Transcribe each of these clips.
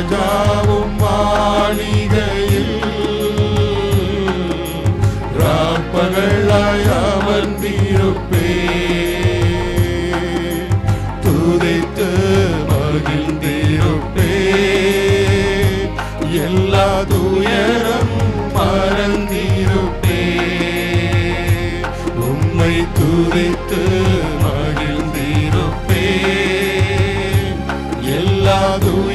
ராஜாவும் மாளிகையில் ராப்பகளாய் அமர்ந்திருப்பே. துதித்து மகிழ்ந்திருப்பே. எல்லா துயரம் மறந்திருப்பே உம்மை துதித்து மகிழ்ந்திருப்பே. எல்லா துயரம்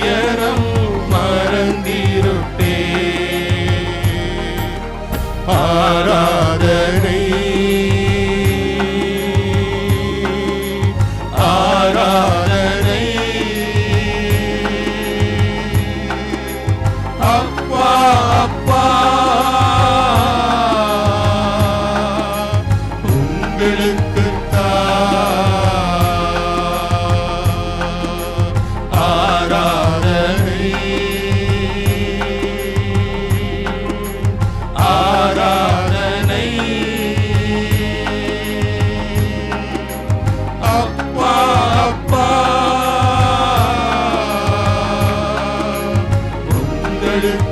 Lord.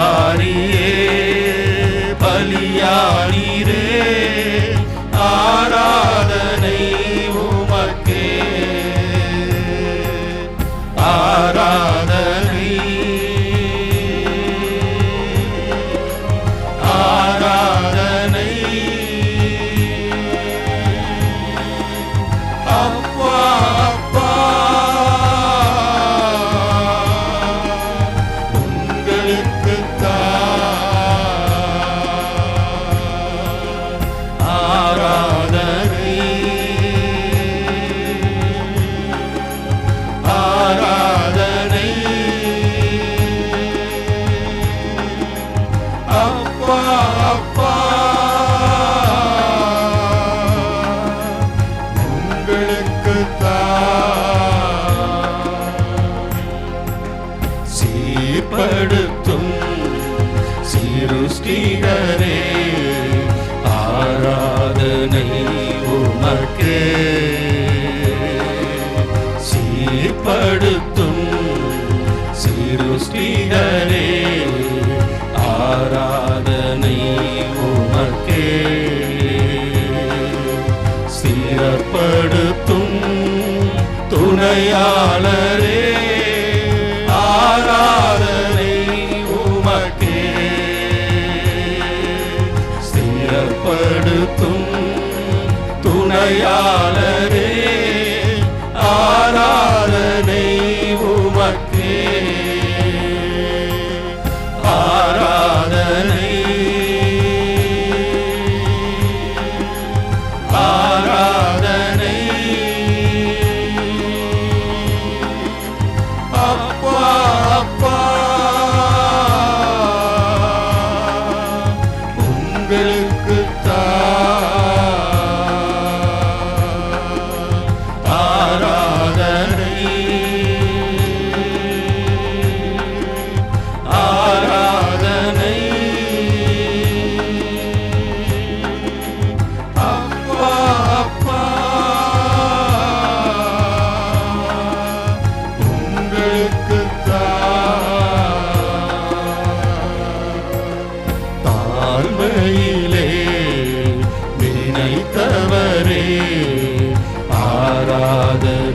பலியானியே பலியானீரே. அப்பா அப்பா. உங்களுக்கு சீப்படுத்தும் சீருஷ்டிகரே. உமக்கே சிறப்படுத்தும் துணையாளர் நினைத்தவரே ஆராதனை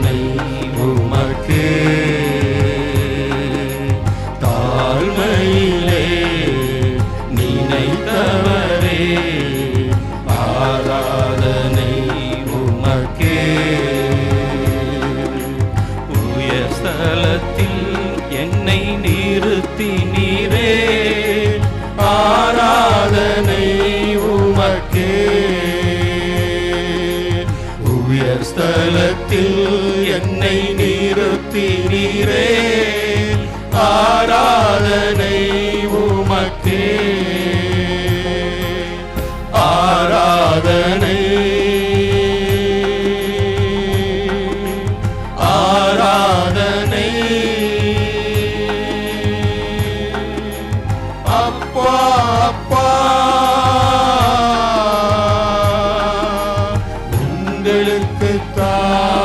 ஸ்தலத்தில் என்னை நிறுத்தினீரே. ஆராதனை உங்களுக்கு தான்